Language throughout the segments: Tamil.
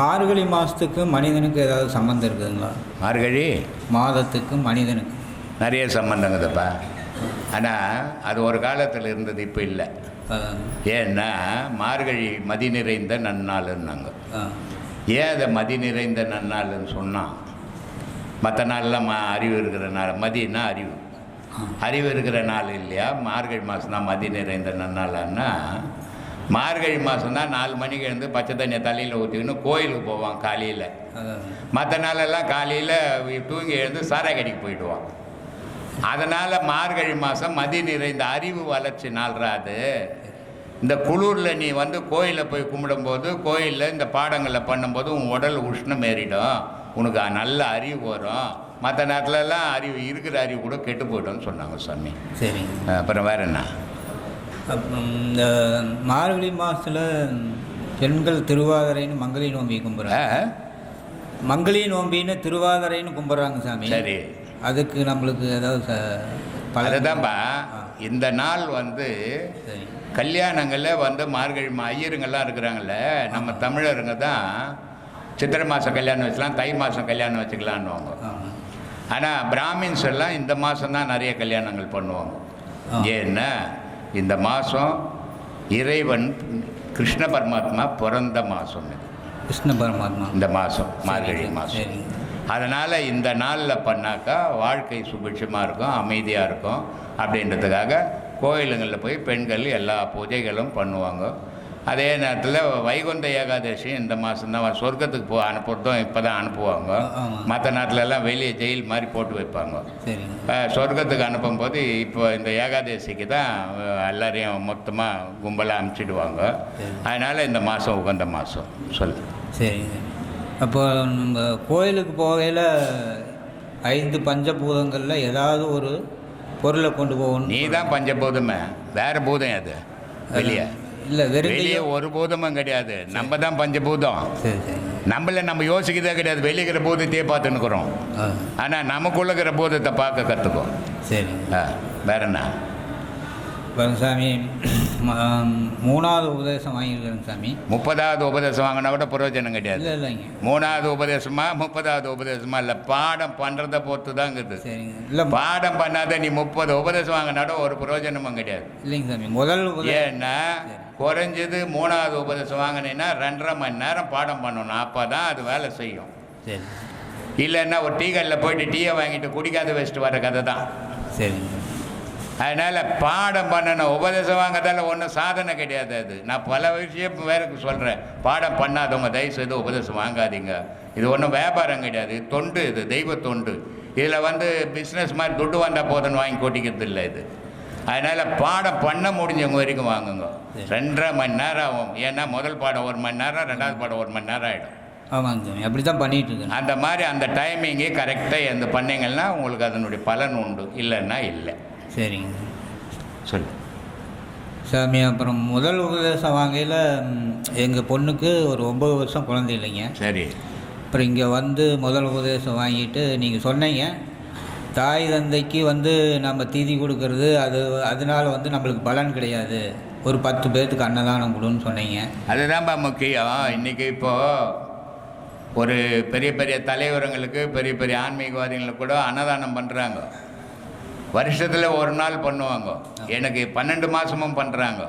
மார்கழி மாதத்துக்கு மனிதனுக்கு ஏதாவது சம்மந்தம் இருக்குதுங்களா? மார்கழி? மாதத்துக்கு மனிதனுக்கு. நிறைய சம்பந்தங்குதுப்பா ஆனால் அது ஒரு காலத்தில் இருந்தது இப்போ இல்லை. ஏன்னா மார்கழி மதி நிறைந்த நன்னாளுன்னாங்க. ஏன் அதை மதி நிறைந்த நன்னாள்னு சொன்னான் மற்ற நாள்லாம் மா அறிவு இருக்கிற நாள் மதினா அறிவு. அறிவு இருக்கிற நாள் இல்லையா? மார்கழி மாதம் தான் மதி நிறைந்த நன்னாளான்னா மார்கழி மாதம் தான் நாலு மணிக்கு எழுந்து பச்சை தண்ணியை தலையில் ஊற்றிக்கின்னு கோயிலுக்கு போவான் காலையில். மற்ற நாளெல்லாம் காலையில் தூங்கி எழுந்து சாராய் கடைக்கு போயிடுவான். அதனால் மார்கழி மாதம் மதி நிறைந்த அறிவு வளர்ச்சி நாள்ரா அது இந்த குளிரில் நீ வந்து கோயிலில் போய் கும்பிடும்போது கோயிலில் இந்த பாடங்களை பண்ணும்போது உன் உடல் உஷ்ணம் ஏறிடும். உனக்கு நல்ல அறிவு வரும். மற்ற நேரத்துலலாம் அறிவு இருக்கிற அறிவு கூட கெட்டு போய்டும்னு சொன்னாங்க சாமி சரிங்க. அப்புறம் வேற என்ன? இந்த மார்கழி மாதத்தில் பெண்கள் திருவாதிரைன்னு மங்களி நோம்பி கும்பிட்றாங்க ஆ? மங்களி நோம்பின்னு திருவாதிரைன்னு கும்பிட்றாங்க சாமி. சரி. அதுக்கு நம்மளுக்கு ஏதாவது அதுதான்ப்பா இந்த நாள் வந்து கல்யாணங்களில் வந்து மார்கழி மா ஐயருங்கெல்லாம் இருக்கிறாங்கல்ல நம்ம தமிழருங்க தான் சித்திரை மாதம் கல்யாணம் வச்சுக்கலாம் தை மாதம் கல்யாணம் வச்சுக்கலான்னுவாங்க. ஆனால் பிராமின்ஸ் எல்லாம் இந்த மாதம் தான் நிறைய கல்யாணங்கள் பண்ணுவாங்க. ஏன்னா இந்த மாதம் இறைவன் கிருஷ்ண பரமாத்மா பிறந்த மாதம் இது. கிருஷ்ண பரமாத்மா. இந்த மாதம் மார்கழி மாதம் அதனால் இந்த நாளில் பண்ணாக்கா வாழ்க்கை சுபிட்சமாக இருக்கும் அமைதியாக இருக்கும். அப்படின்றதுக்காக கோயிலுங்களில் போய் பெண்கள் எல்லா பூஜைகளும் பண்ணுவாங்க. அதே நேரத்தில் வைகுந்த ஏகாதசி இந்த மாதம் தான். சொர்க்கத்துக்கு போ அனுப்புறதும் இப்போ தான் அனுப்புவாங்க. மற்ற நேரத்துலலாம் வெளியே ஜெயில் மாதிரி போட்டு வைப்பாங்க. சொர்க்கத்துக்கு அனுப்பும்போது இப்போ இந்த ஏகாதசிக்கு தான் எல்லாரையும் மொத்தமாக கும்பலாக அனுப்பிச்சிடுவாங்க. சரி. அதனால் இந்த மாதம் உகந்த மாதம் சொல்லு. சரிங்க அப்போ நம்ம கோயிலுக்கு போகையில் ஐந்து பஞ்சபூதங்களில் ஏதாவது ஒரு பொருளை கொண்டு போகணும். நீ தான் பஞ்சபூதமே. வேற பூதம் அது வெளியே. இல்லை வெளியே ஒரு பூதமும் கிடையாது. நம்ம தான் பஞ்சபூதம். நம்மள நம்ம யோசிக்கிறதே கிடையாது. வெளியே இருக்கிற பூதத்தையே பார்த்துன்னுக்குறோம். ஆ. ஆனால் நமக்குள்ள இருக்கிற பூதத்தை பார்க்க கற்றுக்கும் சரி. வேற என்ன? பாருங்க சாமி. மூணாவது உபதேசம் வாங்கியிருக்கிறேங்க சாமி. முப்பதாவது உபதேசம் வாங்கினா கூட பிரயோஜனம் கிடையாது. இல்லை இல்லைங்க. மூணாவது உபதேசமா முப்பதாவது உபதேசமா? இல்லை பாடம் பண்ணுறத பொறுத்து இருக்குது சரிங்க. இல்லை பாடம் பண்ணாத நீ முப்பது உபதேசம் வாங்கினாட ஒரு பிரயோஜனமும் கிடையாது. இல்லைங்க சாமி. முதல் ஏன்னா குறைஞ்சது மூணாவது உபதேசம் வாங்கினீங்கன்னா ரெண்டரை மணி நேரம் பாடம் பண்ணணும். அப்போ தான் அது வேலை செய்யும். சரி. இல்லைன்னா ஒரு டீ கடையில் போயிட்டு டீயை வாங்கிட்டு குடிக்காத வச்சுட்டு வர கதை தான் சரிங்க. அதனால் பாடம் பண்ணணும். உபதேசம் வாங்கறதால ஒன்றும் சாதனை கிடையாது அது. நான் பல விஷயம் வேறுக்கு சொல்கிறேன் பாடம் பண்ணாதவங்க தயவு செய்து உபதேசம் வாங்காதீங்க. இது ஒன்றும் வியாபாரம் கிடையாது. தொண்டு இது தெய்வ தொண்டு. இதில் வந்து பிஸ்னஸ் மாதிரி துட்டு வந்தால் போதுன்னு வாங்கி கொட்டிக்கிறது இல்லை இது. அதனால் பாடம் பண்ண முடிஞ்சவங்க வரைக்கும் வாங்குங்க. ரெண்டரை மணி நேரம் ஆகும். ஏன்னா முதல் பாடம் ஒரு மணி நேரம் ரெண்டாவது பாடம் ஒரு மணி நேரம் ஆகிடும் ஆமாங்க சாமி. அப்படி தான் பண்ணிகிட்டு இருக்கேன் அந்த மாதிரி அந்த டைமிங்கு கரெக்டாக எந்த பண்ணீங்கன்னா உங்களுக்கு அதனுடைய பலன் உண்டு. இல்லைன்னா இல்லை. சரிங்க. சொல்லு. சாமி அப்புறம் முதல் உபதேசம் வாங்கையில் எங்கள் பொண்ணுக்கு ஒரு ஒம்பது வருஷம் குழந்தை இல்லைங்க. சரி. அப்புறம் இங்கே வந்து முதல் உபதேசம் வாங்கிட்டு நீங்கள் சொன்னீங்க. தாய் தந்தைக்கு வந்து நம்ம தீதி கொடுக்கறது அது அதனால வந்து நம்மளுக்கு பலன் கிடையாது. ஒரு பத்து பேர்த்துக்கு அன்னதானம் கொடுன்னு சொன்னீங்க. அதுதான்ப்பா முக்கியம். இன்றைக்கி இப்போது ஒரு பெரிய பெரிய தலைவருங்களுக்கு பெரிய பெரிய ஆன்மீகவாதிகளுக்கு கூட அன்னதானம் பண்ணுறாங்க வருஷத்தில் ஒரு நாள் பண்ணுவாங்க. எனக்கு பன்னெண்டு மாதமும் பண்ணுறாங்க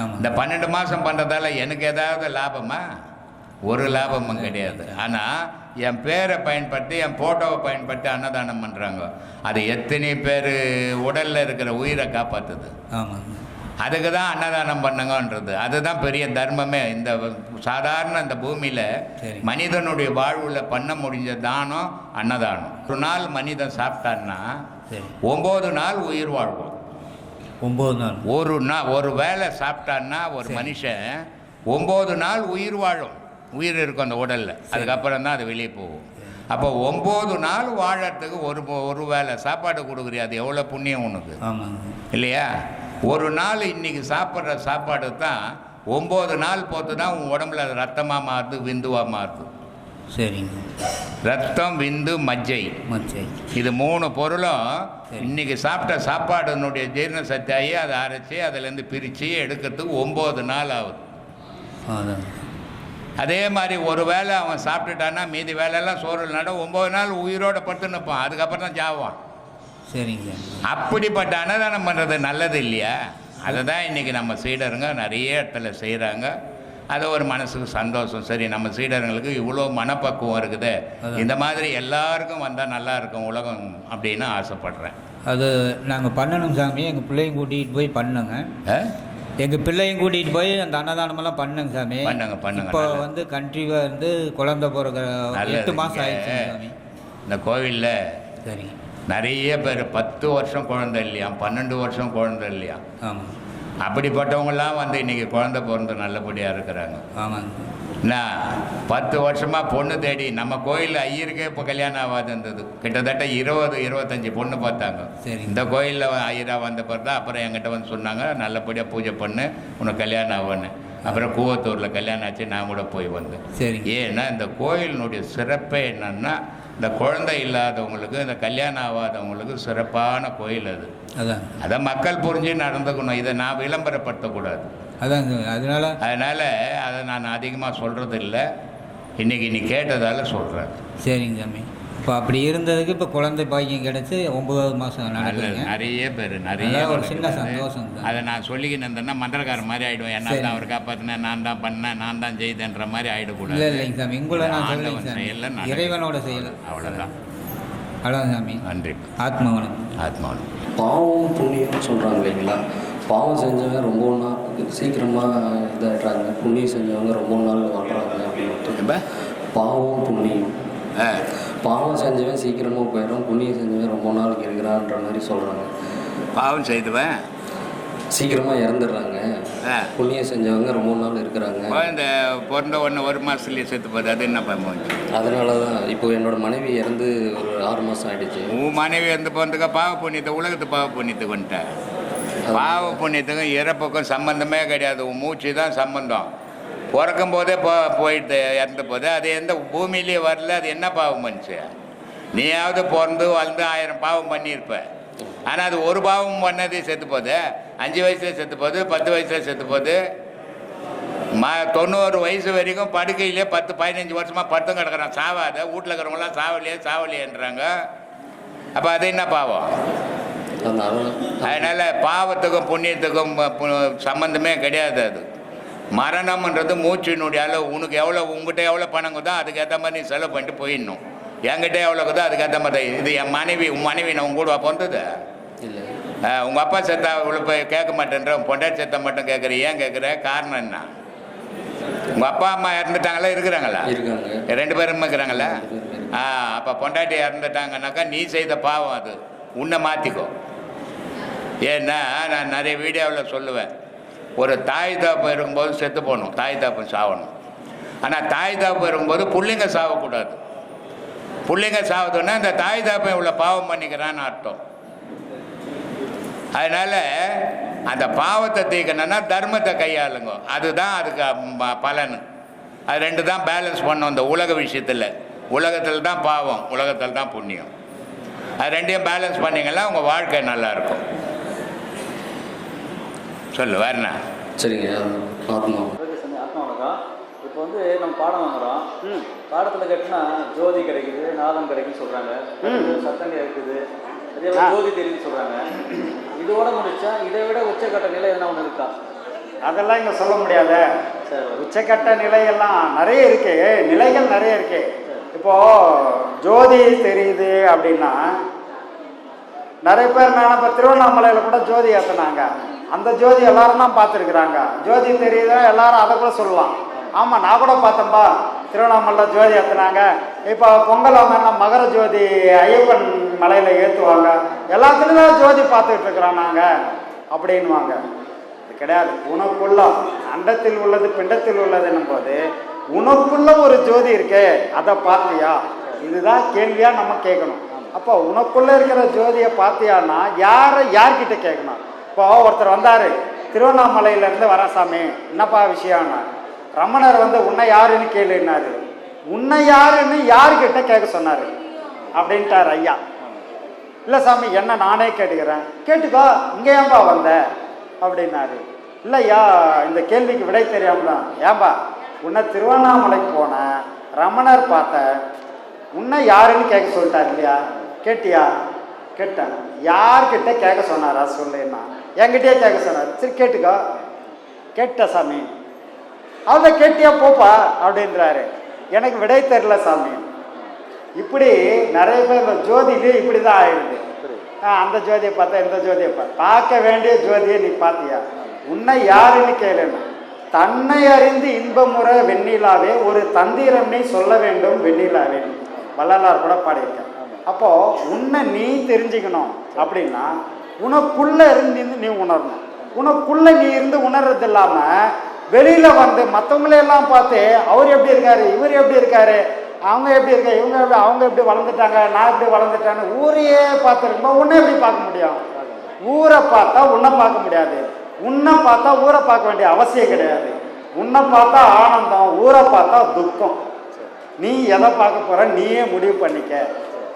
ஆமாம் இந்த பன்னெண்டு மாதம் பண்ணுறதால எனக்கு ஏதாவது லாபமா? ஒரு லாபமும் கிடையாது. ஆனால் என் பேரை பயன்படுத்தி என் ஃபோட்டோவை பயன்படுத்தி அன்னதானம் பண்ணுறாங்க அது எத்தனை பேர் உடலில் இருக்கிற உயிரை காப்பாற்றுது ஆமாங்க. அதுக்கு தான் அன்னதானம் பண்ணுங்கன்றது. அதுதான் பெரிய தர்மமே. இந்த சாதாரண இந்த பூமியில். மனிதனுடைய வாழ்வில் பண்ண முடிஞ்ச தானம் அன்னதானம். ஒரு நாள் மனிதன் சாப்பிட்டான்னா ஒம்பது நாள் உயிர் வாழ்வோம் ஒம்பது நாள். ஒரு நாள் ஒரு வேளை சாப்பிட்டான்னா ஒரு மனுஷன் ஒம்பது நாள் உயிர் வாழும். உயிர் இருக்கும் அந்த உடலில். அதுக்கப்புறம் தான் அது வெளியே போகும். அப்போ ஒம்பது நாள் வாழறதுக்கு ஒரு ஒரு வேளை சாப்பாடு கொடுக்குறியா? அது எவ்வளோ புண்ணியம் உனக்கு? இல்லையா? ஒரு நாள் இன்னைக்கு சாப்பிட்ற சாப்பாடு தான் ஒம்பது நாள் போட்டு தான் உன் உடம்புல அது ரத்தமாக மாறுது விந்துவாக மாறுது. சரிங்க. ரத்தம் விந்து மஜ்ஜை. மச்சை இது மூணு பொருளும் சரி. இன்னைக்கு சாப்பிட்ட சாப்பாடுனுடைய ஜீரண சக்தியாகி அதை அரைச்சி அதுலேருந்து பிரித்து எடுக்கிறதுக்கு ஒம்பது நாள் ஆகுது. அதே மாதிரி ஒரு வேளை அவன் சாப்பிட்டுட்டான்னா மீதி வேலையெல்லாம் சோறு நட ஒம்பது நாள் உயிரோட படுத்து நிற்பான். அதுக்கப்புறம் தான் சாவான் சரிங்க அப்படிப்பட்ட அன்னதானம் பண்ணுறது நல்லது இல்லையா? அதை தான் இன்றைக்கி நம்ம சீடருங்க நிறைய இடத்துல செய்கிறாங்க அது ஒரு மனசுக்கு சந்தோஷம். சரி நம்ம சீடருங்களுக்கு இவ்வளோ மனப்பக்குவம் இருக்குது. இந்த மாதிரி எல்லாருக்கும் வந்தால் நல்லா இருக்கும் உலகம் அப்படின்னு ஆசைப்படுறேன். அது நாங்கள் பண்ணணும் சாமி. எங்கள் பிள்ளையும் கூட்டிகிட்டு போய் பண்ணோங்க? எங்கள் பிள்ளையும் கூட்டிகிட்டு போய் அந்த அன்னதானமெல்லாம் பண்ணுங்க சாமி. பண்ணுங்க, பண்ணுங்க, இப்போ. வந்து கண்ட்ரிவாக இருந்து குழந்தை பிறகு. எட்டு மாதம் ஆயிடுச்சு சாமி. இந்த கோவிலில் சரிங்க நிறைய பேர் பத்து வருஷம் குழந்தை இல்லையா? பன்னெண்டு வருஷம் குழந்தை இல்லையா? ஆமாம் அப்படிப்பட்டவங்களாம் வந்து இன்றைக்கி குழந்தை பிறந்து நல்லபடியாக இருக்கிறாங்க. ஆமாங்க. என்ன? பத்து வருஷமாக பொண்ணு தேடி நம்ம கோயிலில் ஐயருக்கே இப்போ கல்யாணம் ஆகாது இருந்தது. கிட்டத்தட்ட இருபது இருபத்தஞ்சி பொண்ணு பார்த்தாங்க. சரி. இந்த கோயிலில் ஐயராக வந்த பிறகு தான் அப்புறம் என்கிட்ட வந்து சொன்னாங்க நல்லபடியாக பூஜை பண்ணு உனக்கு கல்யாணம் ஆகும்னு. அப்புறம் கூவத்தூரில் கல்யாணம் ஆச்சு நான் கூட போய் வந்தேன். சரிங்க ஏன்னா இந்த கோயிலினுடைய சிறப்பே என்னன்னா இந்த குழந்தை இல்லாதவங்களுக்கு இந்த கல்யாணம் ஆகாதவங்களுக்கு சிறப்பான கோயில் அது. அதான். அதை மக்கள் புரிஞ்சு நடந்துக்கணும். இதை நான் விளம்பரப்படுத்தக்கூடாது. அதாங்க அதனால அதனால் அதை நான் அதிகமாக சொல்கிறது இல்லை இன்றைக்கி நீ கேட்டதால் சொல்கிறேன் சரிங்க சாமி. இப்போ அப்படி இருந்ததுக்கு இப்போ குழந்தை பாக்கியம் கிடைச்சி ஒன்பதாவது மாதம் நடக்குதுங்க. நிறைய பேர் நிறைய ஒரு. சின்ன சந்தோஷம். அதை நான் சொல்லிக்கின்னு இருந்தேன்னா மந்திரக்கார மாதிரி ஆகிடுவேன் என்ன. தான் அவர் காப்பாற்றினேன் நான் தான் பண்ணேன் நான் தான் செய்தேன்ற மாதிரி இல்லை ஆகிடக்கூடாது இல்லைங்க சாமி. உங்களை நான் நடக்குது. இறைவனோட செயல். அவ்வளோதான் அவ்வளோதான் சாமி. நன்றி. ஆத்மவனம். ஆத்மாவன் பாவம் புண்ணியம்னு சொல்கிறாங்க இல்லைங்களா? பாவம் செஞ்சவங்க ரொம்ப நாள் சீக்கிரமாக இதாகிடுறாங்க புண்ணியம் செஞ்சவங்க ரொம்ப நாள் வாழ்கிறாங்க அப்படின்ட்டு பாவம் புண்ணியம். ஆ. பாவம் செஞ்சவன் சீக்கிரமாக போயிடும் புண்ணியம் செஞ்சவன் ரொம்ப நாளைக்கு இருக்கிறான்ற மாதிரி சொல்கிறாங்க பாவம் செய்துவேன் சீக்கிரமாக இறந்துடுறாங்க. ஆ. புண்ணியம் செஞ்சவங்க ரொம்ப நாள் இருக்கிறாங்க. குழந்தை பிறந்த உடனே ஒரு மாதத்துலேயே செத்து போகுது அது என்ன பண்ணுவோம் அதனால தான் இப்போ என்னோட மனைவி இறந்து ஒரு ஆறு மாதம் ஆயிடுச்சு. உன் மனைவி வந்து போகிறதுக்கு பாவ புண்ணியத்தை உலகத்து பாவ புண்ணியத்துக்கு வந்துட்டேன் பாவ புண்ணியத்துக்கும் இறப்புக்கும் சம்பந்தமே கிடையாது உன் மூச்சு தான் சம்பந்தம். பிறக்கும் போதே போ போயிட்டு இறந்த போது அது எந்த பூமியிலேயே வரல அது என்ன பாவம் பண்ணுச்சு? நீயாவது பிறந்து வளர்ந்து ஆயிரம் பாவம் பண்ணியிருப்ப. ஆனால் அது ஒரு பாவம் பண்ணதே செத்து போகுது அஞ்சு வயசுல செத்து போகுது பத்து வயசுல செத்து போகுது ம தொண்ணூறு வயசு வரைக்கும் படுக்கையிலே பத்து பதினஞ்சு வருஷமாக படுத்தும் கிடக்குறான். சாவாத வீட்டில் இருக்கிறவங்களாம் சாவலையே சாவலையேன்றாங்க. அப்போ அது என்ன பாவம்? அதனால பாவத்துக்கும் புண்ணியத்துக்கும் சம்பந்தமே கிடையாது அது. மரணம்ன்றது மூச்சினுடைய அளவு. உனக்கு எவ்வளோ உங்ககிட்ட எவ்வளோ பணம் இருக்குதோ அதுக்கேற்ற மாதிரி நீ செலவு பண்ணிட்டு போயிடணும். என்கிட்ட எவ்வளோ இருக்குதோ அதுக்கேற்ற மாதிரி. இது என் மனைவி உன் மனைவி நான் உங்க கூட பிறந்தது. இல்லை. உங்கள் அப்பா செத்தா இவ்வளோ போய் கேட்க மாட்டேன்ற உன் பொண்டாட்டி செத்தா மட்டும் கேட்குற ஏன் கேட்குற? காரணம் என்ன? உங்கள் அப்பா அம்மா இறந்துட்டாங்களா இருக்கிறாங்களா? ரெண்டு பேரும் இருக்கிறாங்களா. ஆ அப்போ பொண்டாட்டி இறந்துட்டாங்கன்னாக்கா நீ செய்த பாவம் அது. உன்னை மாற்றிக்கோ ஏன்னா நான் நிறைய வீடியோவில் சொல்லுவேன். ஒரு தாய் தாப்பு இருக்கும்போது செத்து போகணும் தாய் தாப்பம் சாகணும் ஆனால் தாய் தாப்பு இருக்கும்போது பிள்ளைங்க சாகக்கூடாது புள்ளைங்க சாவதுன்னா இந்த தாய் தாப்பை இவ்வளோ பாவம் பண்ணிக்கிறான்னு அர்த்தம். அதனால் அந்த பாவத்தை தீக்கணும்னா தர்மத்தை கையாளுங்க. அதுதான் அதுக்கு பலன். அது ரெண்டு தான் பேலன்ஸ் பண்ணோம் இந்த உலக விஷயத்தில். உலகத்தில் தான் பாவம் உலகத்தில் தான் புண்ணியம். அது ரெண்டையும் பேலன்ஸ் பண்ணிங்கன்னா உங்கள் வாழ்க்கை நல்லாயிருக்கும் சொல்லு வேறண்ணா சரிங்க ஆத்மா இப்போ வந்து நம்ம பாடம் வாங்குறோம். பாடத்தில் கேட்டினா ஜோதி கிடைக்குது நாதம் கிடைக்குன்னு சொல்கிறாங்க சத்தங்க இருக்குது அதே மாதிரி ஜோதி தெரியுதுன்னு சொல்கிறாங்க இதோட முடிச்சா இதை விட உச்சக்கட்ட நிலை எதனா ஒன்று இருக்கா? அதெல்லாம் இங்கே சொல்ல முடியாது. உச்சக்கட்ட நிலையெல்லாம் நிறைய இருக்கு. நிலைகள் நிறைய இருக்கு. இப்போ ஜோதி தெரியுது அப்படின்னா நிறைய பேர் நான் இப்போ திருவண்ணாமலையில் கூட ஜோதி ஏற்றினாங்க அந்த ஜோதி எல்லாரும் தான் பார்த்துருக்குறாங்க. ஜோதி தெரியுது? எல்லாரும் அதை கூட சொல்லலாம். ஆமாம் நான் கூட பார்த்தேன்பா. திருவண்ணாமலையில் ஜோதி ஏற்றுனாங்க இப்போ பொங்கல் அவங்க மகர ஜோதி ஐயப்பன் மலையில் ஏற்றுவாங்க எல்லாத்துலேயுமே ஜோதி பார்த்துக்கிட்டு இருக்கிறோம் நாங்கள் அப்படின்வாங்க அது கிடையாது. உனக்குள்ள அண்டத்தில் உள்ளது பிண்டத்தில் உள்ளதுன்னும் போது உனக்குள்ள ஒரு ஜோதி இருக்கே அதை பார்த்தியா? இதுதான் கேள்வியாக நம்ம கேட்கணும். அப்போ உனக்குள்ளே இருக்கிற ஜோதியை பார்த்தியான்னா யாரை யார்கிட்ட கேட்கணும்? இப்போ ஒருத்தர் வந்தார் திருவண்ணாமலையிலேருந்து வர சாமி என்னப்பா விஷயம்னா ரமணர் வந்து உன்னை யாருன்னு கேளுன்னாரு. உன்னை யாருன்னு யாருக்கிட்ட கேட்க சொன்னார்? அப்படின்ட்டார் ஐயா. இல்லை சாமி என்ன நானே கேட்டுக்கிறேன். கேட்டுக்கோ இங்கே ஏன்பா வந்த? அப்படின்னாரு. இல்லையா இந்த கேள்விக்கு விடை தெரியாம தான். ஏன்பா உன்னை திருவண்ணாமலைக்கு போனேன் ரமணர் பார்த்தேன் உன்னை யாருன்னு கேட்க சொல்லிட்டார் இல்லையா? கேட்டியா? கேட்டேன். யார்கிட்ட கேட்க சொன்னாரா சொல்லுன்னா? என்கிட்டயே கேட்க சொன்னார். சரி கேட்டுக்கோ. கேட்ட சாமி. அதை கேட்டியா போப்பா அப்படின்றாரு. எனக்கு விடை தெரில சாமி. இப்படி நிறைய பேர் இந்த ஜோதியிலே இப்படி தான் ஆயிடுது. ஆ, அந்த ஜோதியை பார்த்தா இந்த ஜோதியை பார்த்த பார்க்க வேண்டிய ஜோதியை நீ பார்த்தியா? உன்னை யாருன்னு கேளுன்னு. தன்னை அறிந்து இன்பமுறை வெண்ணிலாவே ஒரு தந்திரம் நீ சொல்ல வேண்டும் வெண்ணிலாவே. வள்ளலார் கூட பாடியிருக்கார் அப்போ உன்னை நீ தெரிஞ்சுக்கணும் அப்படின்னா உனக்குள்ள இருந்து நீ உணரணும். உனக்குள்ள நீ இருந்து உணர்றது இல்லாம வெளியில வந்து மற்றவங்களையெல்லாம் பார்த்து அவர் எப்படி இருக்காரு இவர் எப்படி இருக்காரு அவங்க எப்படி இருக்காரு இவங்க எப்படி அவங்க எப்படி வளர்ந்துட்டாங்க நான் எப்படி வளர்ந்துட்டாங்க ஊரையே பார்த்துருக்கும்போது உன்னை எப்படி பார்க்க முடியும்? ஊரை பார்த்தா உன்னை பார்க்க முடியாது. உன்னை பார்த்தா ஊரை பார்க்க வேண்டிய அவசியம் கிடையாது. உன்னை பார்த்தா ஆனந்தம் ஊரை பார்த்தா துக்கம். நீ எதை பார்க்க போற நீயே முடிவு பண்ணிக்க.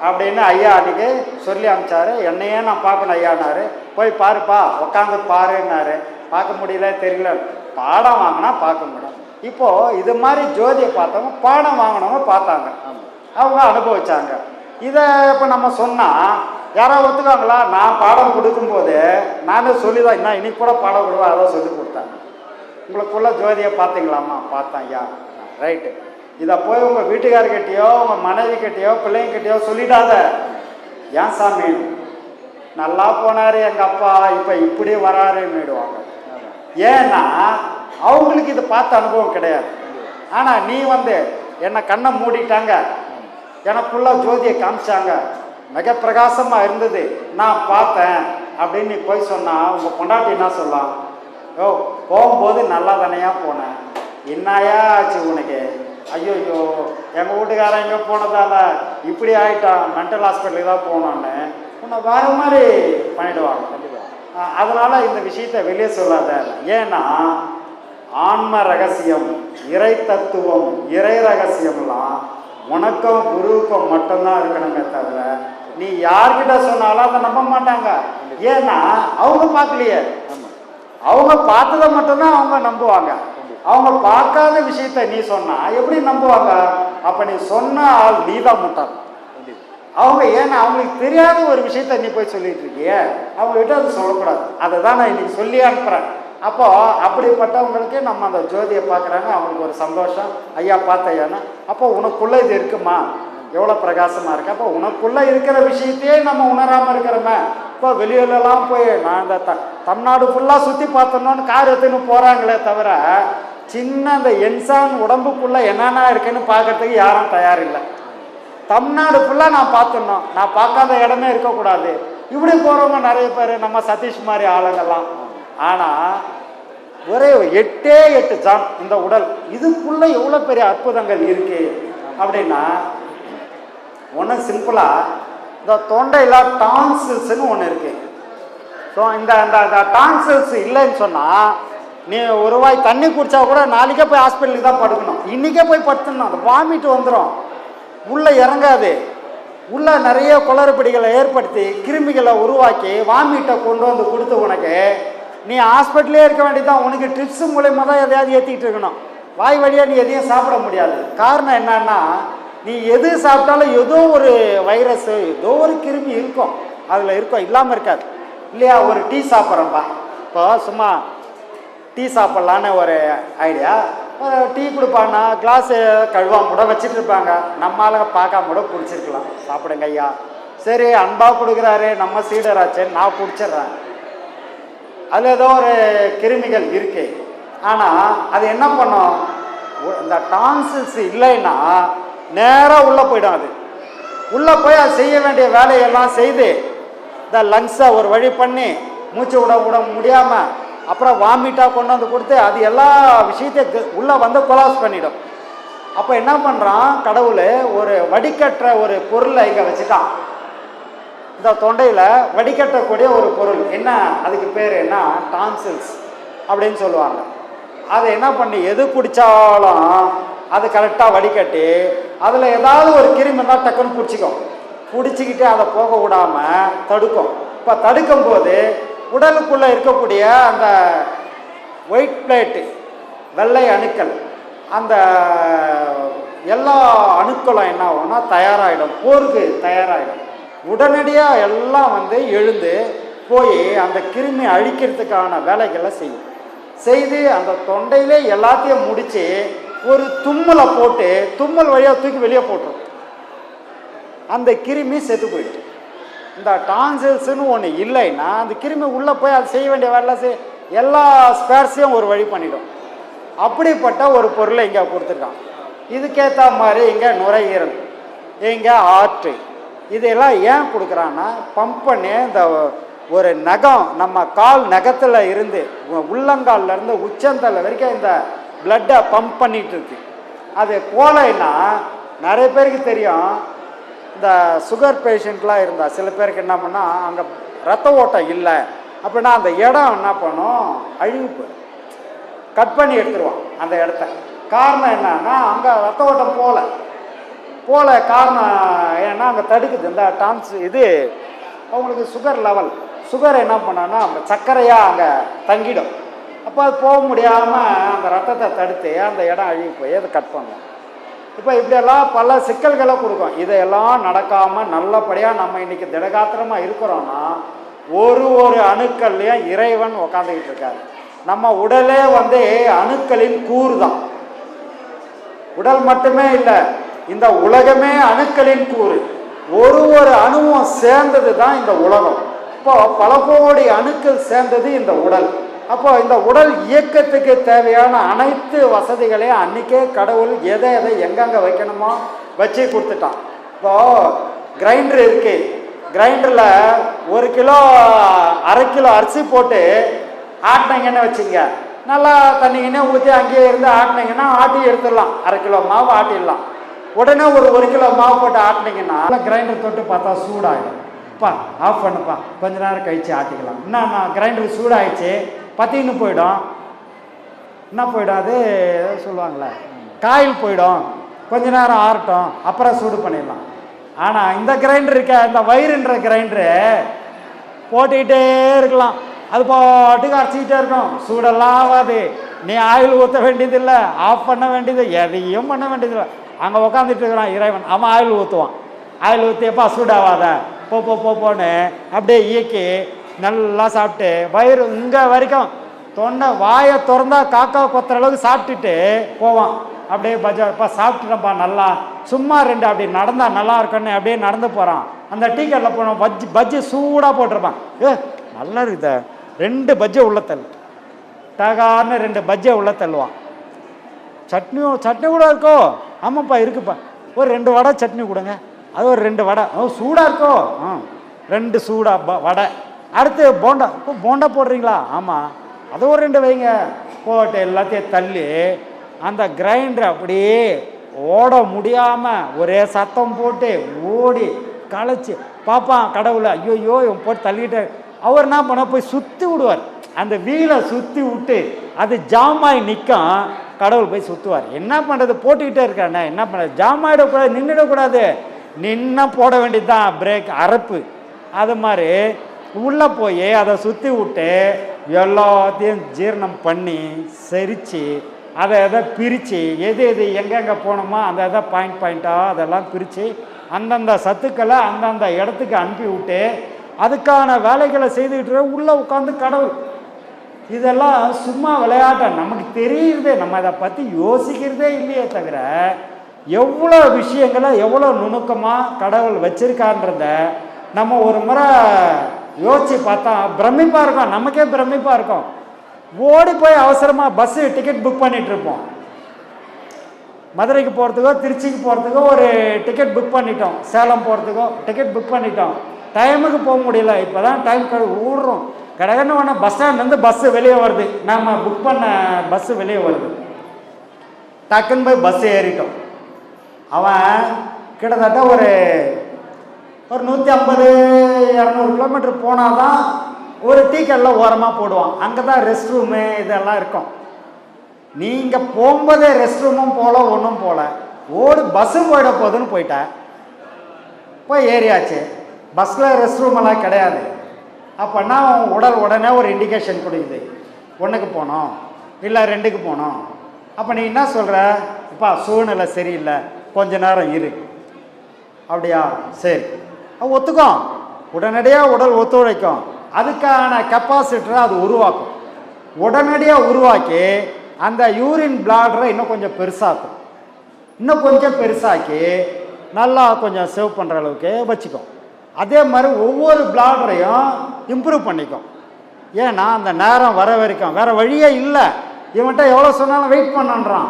அப்படின்னு ஐயா அன்னைக்கு சொல்லி அனுப்பிச்சாரு. என்னையே நான் பார்க்கணும் ஐயானாரு போய் பாருப்பா உட்காந்து பாருன்னாரு. பார்க்க முடியல தெரியல. பாடம் வாங்கினா பார்க்க முடியும். இப்போ இது மாதிரி ஜோதியை பார்த்தவங்க பாடம் வாங்கினவங்க பார்த்தாங்க. அவங்க அனுபவிச்சாங்க. இதை இப்போ நம்ம சொன்னால் யாரோ ஒத்துக்காங்களா நான் பாடம் கொடுக்கும்போது நானே சொல்லி தான் நான் இன்னைக்கு கூட பாடம் கொடுவேன் அதான் சொல்லி கொடுத்தாங்க. உங்களுக்குள்ள ஜோதியை பார்த்தீங்களாம்மா? பார்த்தேன் ஐயா. ரைட்டு. இதை போய் உங்கள் வீட்டுக்காரர்கிட்டயோ உங்கள் மனைவிக்கிட்டயோ பிள்ளைங்கிட்டயோ சொல்லிடாத. ஏன் சாமி? நல்லா போனார் எங்கள் அப்பா இப்போ இப்படி வராருன்னுடுவாங்க. ஏன்னா அவங்களுக்கு இது பார்த்த அனுபவம் கிடையாது. ஆனால் நீ வந்து என்னை கண்ணை மூடிட்டாங்க. எனக்குள்ள ஜோதியை காமிச்சாங்க. மிக பிரகாசமாக இருந்தது. நான் பார்த்தேன் அப்படின்னு நீ போய் சொன்னால் உங்கள் பொண்டாட்டி என்ன சொல்லலாம் ஓ போகும்போது நல்லா தானையா போனேன் என்னாயா ஆச்சு உனக்கு? ஐயோ ஐயோ எங்கள் வீட்டுக்காரன் எங்கே போனதால இப்படி ஆயிட்டான். மென்டல் ஹாஸ்பிட்டலுக்கு தான் போனோன்னு உன்னை வேற மாதிரி பண்ணிடுவாங்க அஹ் அதனால இந்த விஷயத்தை வெளியே சொல்லாத. ஏன்னா ஆன்ம ரகசியம் இறை தத்துவம் இறை ரகசியம்லாம் உனக்கும் குருவுக்கும் மட்டும்தான் இருக்கணுமே தவிர நீ யார்கிட்ட சொன்னாலும் அதை நம்ப மாட்டாங்க. ஏன்னா அவங்க பார்க்கலையே. அவங்க பார்த்ததை மட்டும்தான் அவங்க நம்புவாங்க. அவங்க பார்க்காத விஷயத்த நீ சொன்னா எப்படி நம்புவாங்க? அப்ப நீ சொன்ன ஆள் நீ தான் முட்டாள். அவங்க ஏன்னா அவங்களுக்கு தெரியாத ஒரு விஷயத்த நீ போய் சொல்லிட்டு இருக்கியே. அவங்க கிட்ட அது சொல்லக்கூடாது. அதை தான் நான் இன்னைக்கு சொல்லி அனுப்புறேன். அப்போ அப்படிப்பட்டவங்களுக்கு நம்ம அந்த ஜோதியை பார்க்குறாங்க. அவங்களுக்கு ஒரு சந்தோஷம். ஐயா பார்த்தையானா அப்போ உனக்குள்ள இது இருக்குமா? எவ்வளோ பிரகாசமாக இருக்கு. அப்போ உனக்குள்ள இருக்கிற விஷயத்தையே நம்ம உணராமல் இருக்கிறோமே. இப்போ வெளியிலலாம் போய் நான் இந்த த தமிழ்நாடு ஃபுல்லாக சுற்றி பார்த்தோன்னு கார் எடுத்துன்னு போகிறாங்களே தவிர சின்ன அந்த என்சான் உடம்புக்குள்ளே என்னென்ன இருக்குன்னு பார்க்கறதுக்கு யாரும் தயாரில்லை. தமிழ்நாடு ஃபுல்லாக நான் பார்த்துடணும். நான் பார்க்காத இடமே இருக்கக்கூடாது. இப்படி போகிறவங்க நிறைய பேர் நம்ம சதீஷ் மாதிரி ஆளுங்கெல்லாம். ஆனால் ஒரே எட்டே எட்டு ஜான் இந்த உடல். இதுக்குள்ளே எவ்வளோ பெரிய அற்புதங்கள் இருக்கு? அப்படின்னா ஒன்று சிம்பிளாக இந்த தொண்டையில் டான்சில்ஸ்னு ஒன்று இருக்குது ஸோ இந்த இந்த டான்சில்ஸ் இல்லைன்னு சொன்னால் நீ ஒரு வாய் தண்ணி குடித்தா கூட நாளைக்கே போய் ஹாஸ்பிட்டலுக்கு தான் படுக்கணும். இன்றைக்கே போய் படுத்துடணும். அது வாமிட் வந்துடும் உள்ளே இறங்காது. உள்ள நிறைய குளறுபடிகளை ஏற்படுத்தி கிருமிகளை உருவாக்கி வாமிட்டை கொண்டு வந்து கொடுத்து உனக்கு நீ ஹாஸ்பிட்டலே இருக்க வேண்டியதான் உனக்கு ட்ரிப்ஸ் மூலயமா தான் எதையாவது ஏற்றிட்டு இருக்கணும். வாய் வழியாக நீ எதையும் சாப்பிட முடியாது. காரணம் என்னன்னா நீ எது சாப்பிட்டாலும் ஏதோ ஒரு வைரஸ் ஏதோ ஒரு கிருமி இருக்கும். அதில் இருக்கும். இல்லாமல் இருக்காது. இல்லையா? ஒரு டீ சாப்பிட்றேன்ப்பா இப்போ சும்மா டீ சாப்பிட்லான்னு ஒரு ஐடியா டீ கொடுப்பான்னா கிளாஸு கழுவாம கூட வச்சுட்டு இருப்பாங்க. நம்ம ஆளுங்க பார்க்காம கூட பிடிச்சிருக்கலாம் சாப்பிடுங்க ஐயா. சரி அன்பாக கொடுக்குறாரு. நம்ம சீடராச்சேன்னு நான் குடிச்சிடுறேன். அதில் ஏதோ ஒரு கிருமிகள் இருக்கு. ஆனால் அது என்ன பண்ணும்? இந்த டான்சில்ஸ் இல்லைன்னா நேராக உள்ளே போயிடும் அது. உள்ளே போய் அது செய்ய வேண்டிய வேலையெல்லாம் செய்து இந்த லங்ஸை ஒரு வழி பண்ணி மூச்சு விட விட முடியாமல் அப்புறம் வாமிட்டாக கொண்டு வந்து கொடுத்து அது எல்லா விஷயத்தையும் உள்ளே வந்து கொலாஸ் பண்ணிடும். அப்போ என்ன பண்ணுறான் கடவுள் ஒரு வடிகட்டுற ஒரு பொருளை இங்கே வச்சுட்டான். இந்த தொண்டையில் வடிகட்டக்கூடிய ஒரு பொருள். என்ன? அதுக்கு பேர் என்ன? டான்சில்ஸ் அப்படின்னு சொல்லுவாங்க. அதை என்ன பண்ணி எது குடித்தாலும் அது கரெக்டாக வடிகட்டி அதில் ஏதாவது ஒரு கிருமி இருந்தால் டக்குன்னு பிடிச்சிக்கும் பிடிச்சிக்கிட்டு அதை போக விடாமல் தடுக்கும். இப்போ தடுக்கும் போது உடலுக்குள்ளே இருக்கக்கூடிய அந்த ஒயிட் பிளேட்டு வெள்ளை அணுக்கள் அந்த எல்லா அணுக்களும் என்ன ஆகும்னா தயாராகிடும் போருக்கு தயாராகிடும் உடனடியாக எல்லாம் வந்து எழுந்து போய் அந்த கிருமி அழிக்கிறதுக்கான வேலைகளை செய்யும். செய்து அந்த தொண்டையிலே எல்லாத்தையும் முடித்து ஒரு தும்மலை போட்டு தும்மல் வழியாக தூக்கி வெளியே போட்டுரும். அந்த கிருமி செத்து போயிடும். இந்த டான்சில்ஸ்னு ஒன்று இல்லைன்னா அந்த கிருமி உள்ளே போய் அது செய்ய வேண்டிய வேலை செய் எல்லா ஸ்பேர்ஸையும் ஒரு வழி பண்ணிடும். அப்படிப்பட்ட ஒரு பொருளை இங்கே கொடுத்துருக்கான். இதுக்கேற்ற மாதிரி இங்கே நுரையீரல் இங்கே ஆற்று இதெல்லாம் ஏன் கொடுக்குறான்னா பம்ப் பண்ணி இந்த ஒரு நகம் நம்ம கால் நகத்தில் இருந்து உள்ளங்கால்லேருந்து இருந்து உச்சந்தலை வரைக்கும் இந்த பிளட்டை பம்ப் பண்ணிகிட்டு இருக்கு. அது போலைன்னா நிறைய பேருக்கு தெரியும் இந்த சுகர் பேஷண்ட்லாம் இருந்தா சில பேருக்கு என்ன பண்ணால் அங்கே ரத்த ஓட்டம் இல்லை. அப்படின்னா அந்த இடம் என்ன பண்ணும்? அழிவு. கட் பண்ணி எடுத்துருவான் அந்த இடத்த. காரணம் என்னன்னா அங்கே ரத்த ஓட்டம் போகல போல காரணம் ஏன்னா அங்கே தடுக்குது. இந்த டான்ஸ் இது அவங்களுக்கு சுகர் லெவல் சுகர் என்ன பண்ணான்னா அந்த சர்க்கரையாக அங்கே தங்கிடும். அப்போ அது போக முடியாமல் அந்த ரத்தத்தை தடுத்து அந்த இடம் அழுகி போய் அதை கட் பண்ணுவோம் இப்போ இப்படியெல்லாம் பல சிக்கல்களை கொடுக்கும். இதையெல்லாம் நடக்காமல் நல்லபடியாக நம்ம இன்றைக்கி திடகாத்திரமாக இருக்கிறோன்னா ஒரு ஒரு அணுக்கள்லையும் இறைவன் உக்காந்துக்கிட்டு இருக்காரு. நம்ம உடலே வந்து அணுக்களின் கூறு தான். உடல் மட்டுமே இல்லை இந்த உலகமே அணுக்களின் கூறு. ஒரு ஒரு அணுவும் சேர்ந்தது தான் இந்த உலகம். இப்போ பல கோடி அணுக்கள் சேர்ந்தது இந்த உடல். அப்போ இந்த உடல் இயக்கத்துக்கு தேவையான அனைத்து வசதிகளையும் அன்னைக்கே கடவுள் எதை எதை எங்கெங்க வைக்கணுமோ வச்சு கொடுத்துட்டான். இப்போ கிரைண்டர் இருக்கு. கிரைண்டரில் ஒரு கிலோ அரை கிலோ அரிசி போட்டு ஆட்டினீங்கன்னு வச்சுங்க. நல்லா தண்ணிங்கன்னா ஊற்றி அங்கேயே இருந்து ஆட்டினீங்கன்னா ஆட்டி எடுத்துடலாம். அரை கிலோ மாவு ஆட்டிடலாம். உடனே ஒரு ஒரு கிலோ மாவு போட்டு ஆட்டினீங்கன்னா கிரைண்டர் தொட்டு பார்த்தா சூடாகிடும் பா ஆஃப் பண்ணுப்பா. கொஞ்ச நேரம் கழிச்சு ஆட்டிக்கலாம். என்ன கிரைண்டர் சூடாகிடுச்சு பத்தின்னு போயிடும். என்ன போயிடும்? அது சொல்லுவாங்களே காயில் போயிடும். கொஞ்ச நேரம் ஆறட்டும். அப்புறம் சூடு பண்ணிடலாம். ஆனால் இந்த கிரைண்டர் இருக்க இந்த வயிறுன்ற கிரைண்டரு போட்டுக்கிட்டே இருக்கலாம். அது பாட்டுக்கு அரைச்சிக்கிட்டே இருக்கும். சூடெல்லாம் ஆகாது. நீ ஆயில் ஊற்ற வேண்டியதில்லை. ஆஃப் பண்ண வேண்டியது. எதையும் பண்ண வேண்டியதில்லை. அங்கே உட்காந்துட்டு இருக்கிறான் இறைவன். அவன் ஆயில் ஊற்றுவான் ஆயில் ஊற்றியப்பா சூடாகாத போ போ போ போன்னு அப்படியே இயக்கி நல்லா சாப்பிட்டு வயிறு இங்கே வரைக்கும் தொண்டை வாயை திறந்தா காக்கா கொத்துற அளவுக்கு சாப்பிட்டுட்டு போவான். அப்படியே பஜ்ஜா இப்போ சாப்பிட்டுட்டப்பா நல்லா சும்மா ரெண்டு அப்படி நடந்தா நல்லா இருக்குன்னு அப்படியே நடந்து போகிறான் அந்த டீ கடையில் போனோம் பஜ்ஜி பஜ்ஜி சூடாக போட்டிருப்பான். ஏ நல்லா இருக்குத ரெண்டு பஜ்ஜை உள்ள தள்ளு. டகார்னு ரெண்டு பஜ்ஜை உள்ள தள்ளுவான். சட்னியும் சட்னி கூட இருக்கோ? ஆமாப்பா இருக்குப்பா. ஒரு ரெண்டு வடை சட்னி கொடுங்க. அது ஒரு ரெண்டு வடை. ஓ சூடாக இருக்கோ? ஆ ரெண்டு சூடாக வடை. அடுத்து போண்டா. இப்போ போண்டா போடுறீங்களா? ஆமாம் அது ஒரு ரெண்டு வைங்க. போட்டு எல்லாத்தையும் தள்ளி அந்த கிரைண்டர் அப்படியே ஓட முடியாமல் ஒரே சத்தம் போட்டு ஓடி களைச்சி பார்ப்பான் கடவுளை ஐயோயோ இவன் போட்டு தள்ளிட்டு அவர் என்ன பண்ண போய் சுற்றி விடுவார். அந்த வீலை சுற்றி விட்டு அது ஜாமாய் நிற்கும் கடவுள் போய் சுற்றுவார் என்ன பண்ணுறது போட்டுக்கிட்டே இருக்கானே. என்ன பண்ணுறது ஜாமாயிடக்கூடாது நின்றுடக்கூடாது நின்னா போட வேண்டியது தான் பிரேக் அரப்பு. அது மாதிரி உள்ளே போய் அதை சுற்றி விட்டு எல்லாத்தையும் ஜீரணம் பண்ணி செரித்து அதை எதை பிரித்து எது எது எங்கெங்கே போகணுமோ அந்த எதை பாயிண்ட் பாயிண்ட்டாக அதெல்லாம் பிரித்து அந்தந்த சத்துக்களை அந்தந்த இடத்துக்கு அனுப்பி விட்டு அதுக்கான வேலைகளை செய்துக்கிட்டு உள்ளே உட்காந்து கடவுள். இதெல்லாம் சும்மா விளையாட்டம் நமக்கு தெரியுறதே நம்ம அதை பற்றி யோசிக்கிறதே இல்லையே தவிர எவ்வளோ விஷயங்களை எவ்வளோ நுணுக்கமாக கடவுள் வச்சிருக்கான்றத நம்ம ஒரு முறை யோசித்து பார்த்தா பிரமிப்பாக இருக்கும். நமக்கே பிரமிப்பாக இருக்கும். ஓடி போய் அவசரமாக பஸ்ஸு டிக்கெட் புக் பண்ணிகிட்ருப்போம் இருப்போம். மதுரைக்கு போகிறதுக்கோ திருச்சிக்கு போகிறதுக்கோ ஒரு டிக்கெட் புக் பண்ணிட்டோம். சேலம் போகிறதுக்கோ டிக்கெட் புக் பண்ணிட்டோம். டைமுக்கு போக முடியல. இப்போ தான் டைம் ஊடுறோம் கடகன்னு வேணால் பஸ் ஸ்டாண்ட்லேருந்து பஸ்ஸு வெளியே வருது. நம்ம புக் பண்ண பஸ்ஸு வெளியே வருது. டக்குன்னு போய் பஸ்ஸு ஏறிட்டோம். அவன் கிட்டத்தட்ட ஒரு ஒரு நூற்றி ஐம்பது இரநூறு கிலோமீட்டர் போனால் தான் ஒரு டீ கடையில் ஓரமாக போடுவான். அங்கே தான் ரெஸ்ட் ரூமு இதெல்லாம் இருக்கும். நீங்கள் போகும்போதே ரெஸ்ட் ரூமும் போகல ஒன்றும் போகல ஓடு பஸ்ஸு போயிட போகுதுன்னு போயிட்டேன் போய் ஏறியாச்சு. பஸ்ஸில் ரெஸ்ட் ரூம் எல்லாம் கிடையாது. அப்போன்னா உடல் உடனே ஒரு இண்டிகேஷன் கொடுக்குது. ஒன்றுக்கு போனோம். இல்லை ரெண்டுக்கு போனோம். அப்போ நீ என்ன சொல்கிற இப்போ சூழ்நிலை சரியில்லை. கொஞ்ச நேரம் இரு. அப்படியா? சரி. ஒத்துக்கும். உடனடியாக உடல் ஒத்துழைக்கும். அதுக்கான கெப்பாசிட்டரை அது உருவாக்கும். உடனடியாக உருவாக்கி அந்த யூரின் பிளாடரை இன்னும் கொஞ்சம் பெருசாக்கும். இன்னும் கொஞ்சம் பெருசாக்கி நல்லா கொஞ்சம் சேவ் பண்ணுற அளவுக்கு வச்சுக்கும். அதே மாதிரி ஒவ்வொரு பிளாடரையும் இம்ப்ரூவ் பண்ணிக்கும். ஏன்னா அந்த நேரம் வர வரைக்கும் வேறு வழியே இல்லை. இவன்கிட்ட எவ்வளோ சொன்னாலும் வெயிட் பண்ணன்றான்.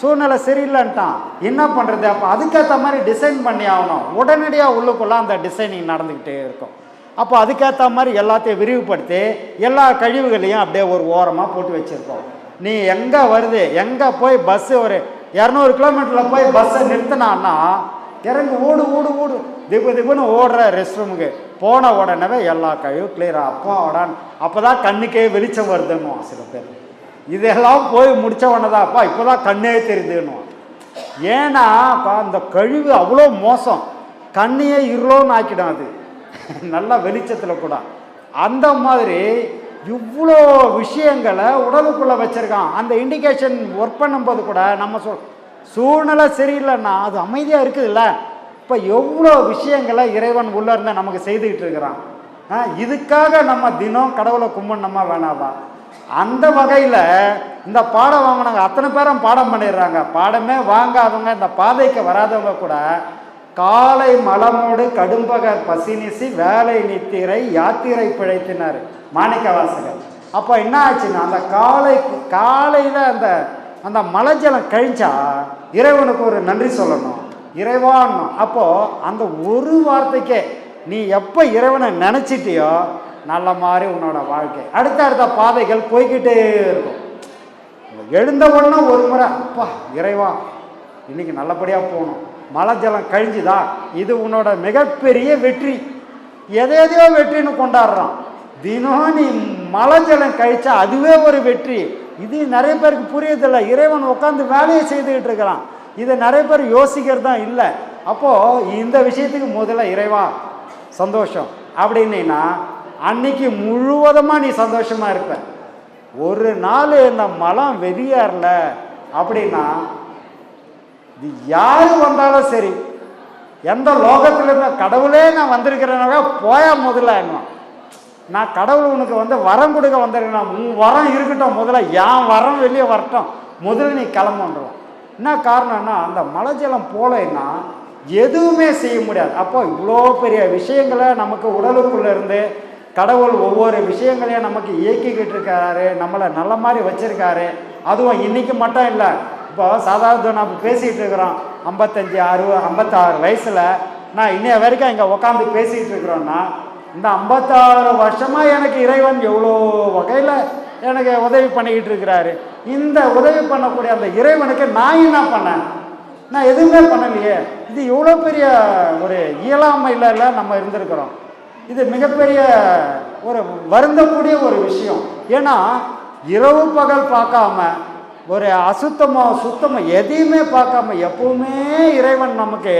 சூழ்நிலை சரியில்லைன்ட்டான். என்ன பண்ணுறது அப்போ அதுக்கேற்ற மாதிரி டிசைன் பண்ணி ஆகணும். உடனடியாக உள்ளுக்குள்ளே அந்த டிசைனிங் நடந்துக்கிட்டே இருக்கும். அப்போ அதுக்கேற்ற மாதிரி எல்லாத்தையும் விரிவுபடுத்தி எல்லா கழிவுகளையும் அப்படியே ஒரு ஓரமாக போட்டு வச்சுருக்கோம். நீ எங்கே வருது? எங்கே போய் பஸ்ஸு ஒரு இரநூறு கிலோமீட்டரில் போய் பஸ்ஸை நிறுத்தினான்னா இறங்கி ஓடு ஓடு ஓடு. திப்பு திப்புன்னு ஓடுற ரெஸ்ட் ரூமுக்கு போன உடனே எல்லா கழிவும் கிளியராக அப்போ உடான் அப்போ தான் கண்ணுக்கே வெளிச்சம் வருதுன்னு சில பேர். இதெல்லாம் போய் முடிச்ச தான்ப்பா இப்போ தான் கண்ணே தெரியுதுன்னுவான். ஏன்னாப்பா அந்த கழிவு அவ்வளோ மோசம். கண்ணையே இருளோன்னு ஆக்கிடும் அது. நல்ல வெளிச்சத்தில் கூட. அந்த மாதிரி இவ்வளோ விஷயங்களை உடலுக்குள்ளே வச்சுருக்கான். அந்த இண்டிகேஷன் ஒர்க் பண்ணும்போது கூட நம்ம சொல் சூழ்நிலை சரியில்லைன்னா அது அமைதியாக இருக்குதுல்ல. இப்போ எவ்வளோ விஷயங்களை இறைவன் உள்ளே இருந்து நமக்கு செய்துக்கிட்டு இருக்கிறான். இதுக்காக நம்ம தினம் கடவுளை கும்பிடணுமா வேணாவா? அந்த வகையில் இந்த பாடம் வாங்கினவங்க அத்தனை பேரும் பாடம் பண்ணிடுறாங்க. பாடமே வாங்காதவங்க இந்த பாதைக்கு வராதவங்க கூட காலை மலமோடு கடும்பகர் பசினிசி வேலை நித்திரை யாத்திரை பிழைத்தினார் மாணிக்க வாசகர் அப்போ என்ன ஆச்சுன்னா அந்த காலை காலையில் அந்த அந்த மலைஜலம் கழிச்சா இறைவனுக்கு ஒரு நன்றி சொல்லணும். இறைவான் அப்போது அந்த ஒரு வார்த்தைக்கே நீ எப்போ இறைவனை நினச்சிட்டியோ நல்ல மாதிரி உன்னோட வாழ்க்கை. அடுத்த அடுத்த பாதைகள் போய்கிட்டே இருக்கும். எழுந்த உடனே ஒரு முறை அப்பா இறைவா இன்னைக்கு நல்லபடியாக போகணும். மழை ஜலம் கழிஞ்சுதா? இது உன்னோட மிகப்பெரிய வெற்றி. எதை எதையோ வெற்றின்னு கொண்டாடுறான். தினம் நீ மழை ஜலம் கழிச்சா அதுவே ஒரு வெற்றி. இது நிறைய பேருக்கு புரியதில்லை இறைவன் உட்காந்து வேலையை செய்துக்கிட்டு இருக்கிறான். இதை நிறைய பேர் யோசிக்கிறது தான் இல்லை. அப்போது இந்த விஷயத்துக்கு முதல்ல இறைவா சந்தோஷம். அப்படின்னா அன்னைக்கு முழுவதுமாக நீ சந்தோஷமாக இருப்ப. ஒரு நாள் இந்த மலம் வெறியார்ல அப்படின்னா இது யார் வந்தாலும் சரி எந்த லோகத்துல இருந்த கடவுளே நான் வந்திருக்கிறேனாவே போயா முதல்ல நான் கடவுள் உனக்கு வந்து வரம் கொடுக்க வந்திருக்கேன் உன் வரம் இருக்கட்டும் முதல்ல என் வரம் வெளியே வரட்டும். முதல்ல நீ கிளம்புன்றோம் என்ன காரணம்னா அந்த மலை ஜலம் போலைன்னா எதுவுமே செய்ய முடியாது. அப்போ இவ்வளோ பெரிய விஷயங்களை நமக்கு உடலுக்குள்ளேருந்து கடவுள் ஒவ்வொரு விஷயங்களையும் நமக்கு இயக்கிக்கிட்டு இருக்காரு நம்மளை நல்ல மாதிரி வச்சுருக்காரு. அதுவும் இன்னைக்கு மட்டும் இல்லை. இப்போ சாதாரண நம்ம பேசிகிட்டு இருக்கிறோம். ஐம்பத்தஞ்சு அறுபது ஐம்பத்தாறு வயசில் நான் இன்னைய வரைக்கும் இங்கே உட்காந்து பேசிகிட்டு இருக்கிறோன்னா இந்த ஐம்பத்தாறு வருஷமாக எனக்கு இறைவன் எவ்வளோ வகையில் எனக்கு உதவி பண்ணிக்கிட்டு இருக்கிறாரு. இந்த உதவி பண்ணக்கூடிய அந்த இறைவனுக்கு நான் என்ன பண்ணேன்? நான் எதுவுமே பண்ணலையே. இது எவ்வளோ பெரிய ஒரு இயலாமையில் நம்ம இருந்திருக்கிறோம். இது மிகப்பெரிய ஒரு வருந்தக்கூடிய ஒரு விஷயம். ஏன்னா இரவு பகல் பார்க்காம ஒரு அசுத்தமோ சுத்தமோ எதையுமே பார்க்காம எப்பவுமே இறைவன் நமக்கு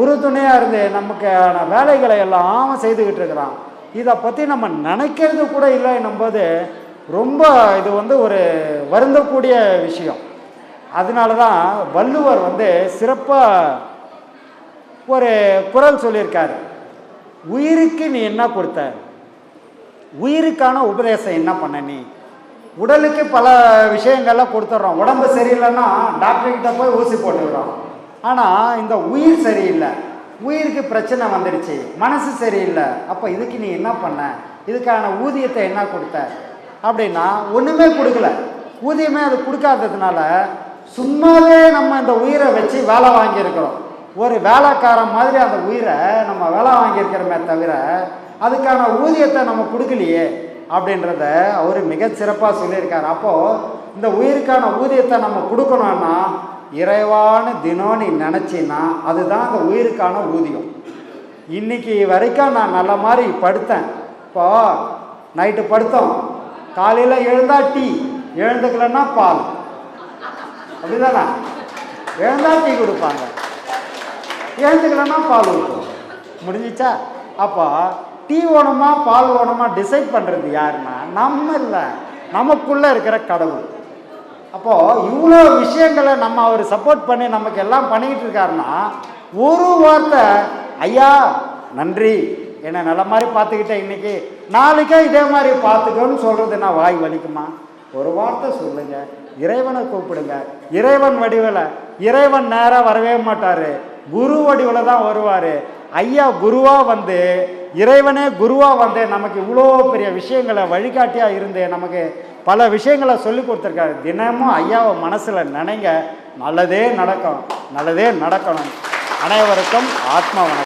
உறுதுணையாக இருந்து நமக்கான வேலைகளை எல்லாம் செய்துக்கிட்டு இருக்கிறான். இதை பற்றி நம்ம நினைக்கிறது கூட இல்லை போது ரொம்ப இது வந்து ஒரு வருந்தக்கூடிய விஷயம். அதனால தான் வள்ளுவர் வந்து சிறப்பாக ஒரு குரல் சொல்லியிருக்காரு. உயிருக்கு நீ என்ன கொடுத்த? உயிருக்கான உபதேசம் என்ன பண்ண நீ? உடலுக்கு பல விஷயங்கள்லாம் கொடுத்துட்றோம். உடம்பு சரியில்லைன்னா டாக்டர்கிட்ட போய் ஊசி போட்டுக்கிறோம் ஆனால் இந்த உயிர் சரியில்லை. உயிருக்கு பிரச்சனை வந்துடுச்சு. மனசு சரியில்லை. அப்போ இதுக்கு நீ என்ன பண்ண? இதுக்கான ஊதியத்தை என்ன கொடுத்த? அப்படின்னா ஒன்றுமே கொடுக்கல. ஊதியமே அது கொடுக்காததுனால சும்மாவே நம்ம இந்த உயிரை வச்சு வேலை வாங்கியிருக்கிறோம். ஒரு வேலைக்காரன் மாதிரி அந்த உயிரை நம்ம வேலை வாங்கியிருக்கிறோமே தவிர அதுக்கான ஊதியத்தை நம்ம கொடுக்கலையே அப்படின்றத அவர் மிக சிறப்பாக அப்போது இந்த உயிருக்கான ஊதியத்தை நம்ம கொடுக்கணும்னா இறைவான தினம் நீ நினச்சின்னா அதுதான் அந்த உயிருக்கான ஊதியம். இன்னைக்கு வரைக்கும் நான் நல்ல மாதிரி படுத்தேன். இப்போ நைட்டு படுத்தோம். காலையில் எழுந்தா டீ எழுந்துக்கலன்னா பால். அப்படிதானே? எழுந்தா டீ கொடுப்பாங்க. எழுந்துக்கலன்னா பால் ஊற்றும் முடிஞ்சிச்சா? அப்போ டீ ஓனமா பால் ஓனமா டிசைட் பண்ணுறது யாருன்னா நம்ம இல்லை. நமக்குள்ளே இருக்கிற கடவுள். அப்போது இவ்வளோ விஷயங்களை நம்ம அவர் சப்போர்ட் பண்ணி நமக்கு எல்லாம் பண்ணிக்கிட்டு இருக்காருன்னா ஒரு வார்த்தை ஐயா நன்றி. என்னை நல்ல மாதிரி பார்த்துக்கிட்டேன் இன்னைக்கு. நாளைக்கே இதே மாதிரி பார்த்துக்கோன்னு சொல்கிறது நான் வாய் வலிக்குமா? ஒரு வார்த்தை சொல்லுங்கள் இறைவனை கூப்பிடுங்க. இறைவன் வடிவில். இறைவன் நேராக வரவே மாட்டார். குரு வடிவில் தான் வருவார். ஐயா குருவாக வந்து இறைவனே குருவாக வந்து நமக்கு இவ்வளோ பெரிய விஷயங்களை வழிகாட்டியாக இருந்து நமக்கு பல விஷயங்களை சொல்லி கொடுத்துருக்காரு. தினமும் ஐயாவை மனசில் நினைங்க நல்லதே நடக்கும் நல்லதே நடக்கணும். அனைவருக்கும் ஆத்மா